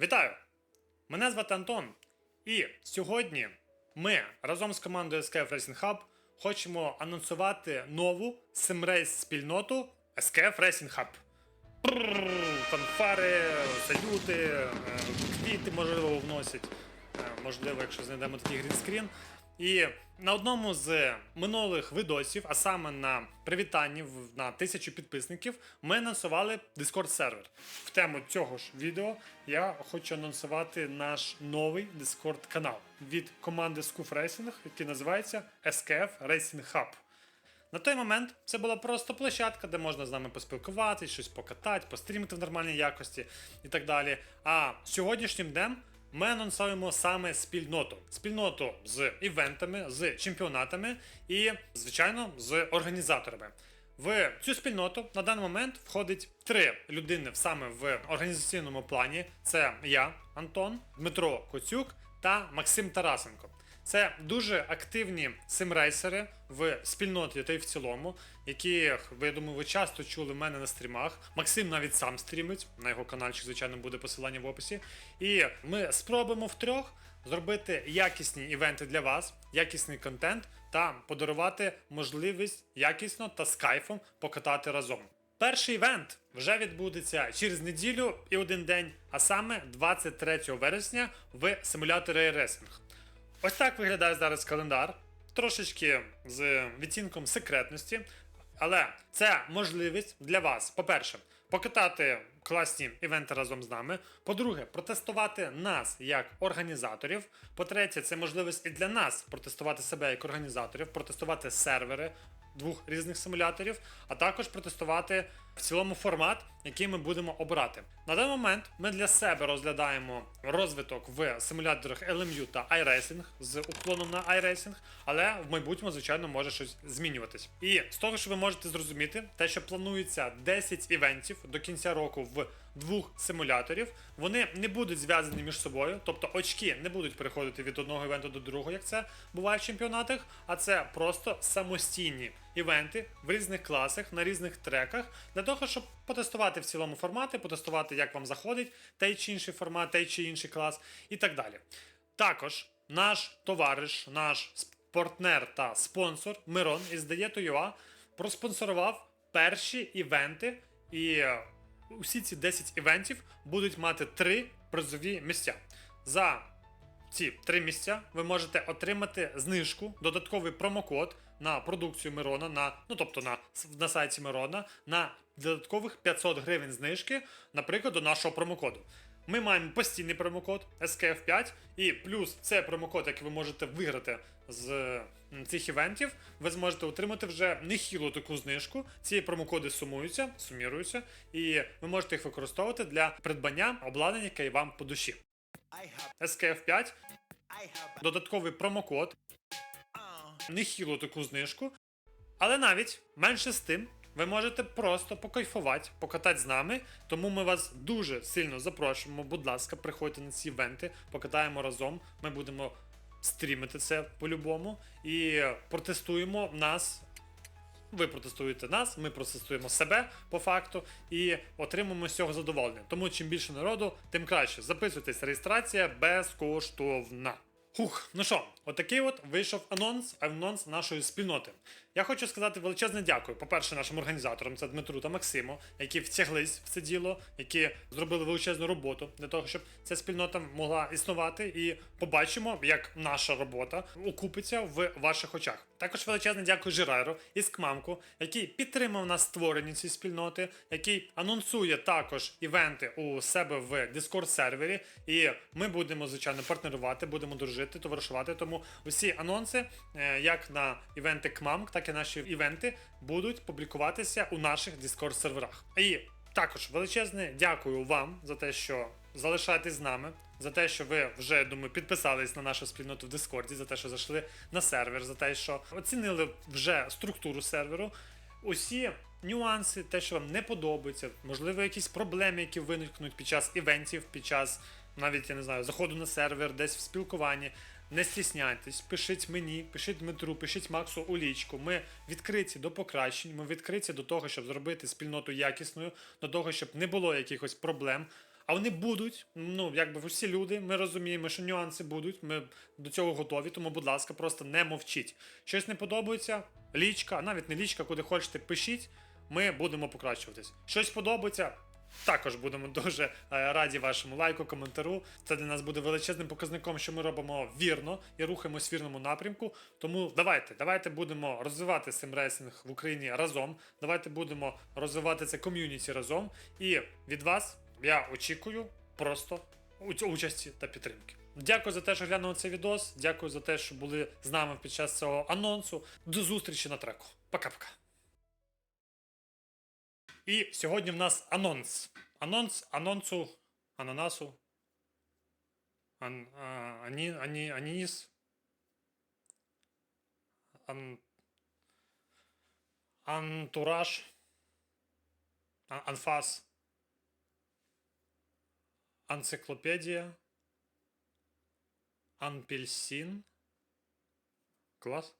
Вітаю! Мене звати Антон. І сьогодні ми разом з командою SKF Racing Hub хочемо анонсувати нову симрейс спільноту SKF Racing Hub. Фанфари, салюти, е, квіти, можливо, вносять. Е, Можливо, якщо знайдемо такий грінскрін. І на одному з минулих видосів, а саме на привітанні на тисячу підписників, ми анонсували Discord сервер. В тему цього ж відео я хочу анонсувати наш новий Discord канал від команди Scoof Racing, який називається SKF Racing Hub. На той момент це була просто площадка, де можна з нами поспілкуватися, щось покатати, пострімити в нормальній якості і так далі. А сьогоднішнім днем ми анонсуємо саме спільноту. Спільноту з івентами, з чемпіонатами і, звичайно, з організаторами. В цю спільноту на даний момент входить три людини саме в організаційному плані: це я, Антон, Дмитро Коцюк та Максим Тарасенко. Це дуже активні симрейсери в спільноті та й в цілому, яких ви я думаю, ви часто чули в мене на стрімах. Максим навіть сам стрімить. На його каналчик, звичайно, буде посилання в описі. І ми спробуємо втрьох зробити якісні івенти для вас, якісний контент та подарувати можливість якісно та з кайфом покатати разом. Перший івент вже відбудеться через неділю і один день, а саме 23 вересня в симуляторі Racing. Ось так виглядає зараз календар. Трошечки з відтінком секретності. Але це можливість для вас, по-перше, покатати класні івенти разом з нами. По-друге, протестувати нас як організаторів. По-третє, це можливість і для нас протестувати себе як організаторів, протестувати сервери двох різних симуляторів, а також протестувати в цілому формат, який ми будемо обрати. На даний момент ми для себе розглядаємо розвиток в симуляторах LMU та iRacing з уклоном на iRacing, але в майбутньому, звичайно, може щось змінюватись. І з того, що ви можете зрозуміти, те, що планується 10 івентів до кінця року в двох симуляторів, вони не будуть зв'язані між собою, тобто очки не будуть переходити від одного івенту до другого, як це буває в чемпіонатах, а це просто самостійні івенти в різних класах на різних треках для того, щоб потестувати в цілому формати, потестувати, як вам заходить той чи інший формат, той чи інший клас і так далі. Також наш товариш, наш партнер та спонсор Мирон із Diet.ua проспонсорував перші івенти, і е, усі ці 10 івентів будуть мати три призові місця. За ці три місця ви можете отримати знижку, додатковий промокод на продукцію Мирона, на, ну тобто на, на сайті Мирона, на додаткових 500 гривень знижки, наприклад, до нашого промокоду. Ми маємо постійний промокод SKF5, і плюс це промокод, який ви можете виграти з цих івентів. Ви зможете отримати вже нехілу таку знижку. Ці промокоди сумуються, суміруються, і ви можете їх використовувати для придбання обладнання, яке вам по душі. SKF5, додатковий промокод, нехілу таку знижку. Але навіть менше з тим, ви можете просто покайфувати, покатати з нами. Тому ми вас дуже сильно запрошуємо. Будь ласка, приходьте на ці івенти, покатаємо разом. Ми будемо стрімити це по-любому і протестуємо нас. Ви протестуєте нас, ми протестуємо себе по факту і отримаємо з цього задоволення. Тому чим більше народу, тим краще. Записуйтесь, реєстрація безкоштовна. Хух, ну що, отакий от вийшов анонс, анонс нашої спільноти. Я хочу сказати величезне дякую. По-перше, нашим організаторам, це Дмитру та Максиму, які втяглись в це діло, які зробили величезну роботу для того, щоб ця спільнота могла існувати, і побачимо, як наша робота окупиться в ваших очах. Також величезне дякую Жирайро із Кмамку, який підтримав нас створення цієї спільноти, який анонсує також івенти у себе в Discord сервері. І ми будемо, звичайно, партнерувати, будемо дружити, товаришувати. Тому усі анонси, е, як на івенти Кмамк, так і наші івенти, будуть публікуватися у наших Discord серверах. І також величезне дякую вам за те, що залишаєтесь з нами, за те, що ви вже думаю, підписались на нашу спільноту в Дискорді, за те, що зайшли на сервер, за те, що оцінили вже структуру серверу. Усі нюанси, те, що вам не подобається, можливо, якісь проблеми, які виникнуть під час івентів, під час навіть я не знаю, заходу на сервер, десь в спілкуванні. Не стісняйтесь, пишіть мені, пишіть Дмитру, пишіть Максу у лічку. Ми відкриті до покращень, ми відкриті до того, щоб зробити спільноту якісною, до того, щоб не було якихось проблем. а вони будуть. Ну, якби всі люди, ми розуміємо, що нюанси будуть. Ми до цього готові, тому, будь ласка, просто не мовчіть. Щось не подобається, лічка, а навіть не лічка, куди хочете, пишіть. Ми будемо покращуватись. Щось подобається. Також будемо дуже е, раді вашому лайку, коментару. Це для нас буде величезним показником, що ми робимо вірно і рухаємось в вірному напрямку. Тому давайте, давайте будемо розвивати симрейсинг в Україні разом. Давайте будемо розвивати це ком'юніті разом. І від вас я очікую просто участі та підтримки. Дякую за те, що глянули цей відос. Дякую за те, що були з нами під час цього анонсу. До зустрічі на треку. Пока-пока. І сьогодні в нас анонс. Анонс анонсу ананасу. Ан, а, ані, ані, аніс. Ан, антураж. А, анфас. Анциклопедія. Анпельсин. Клас.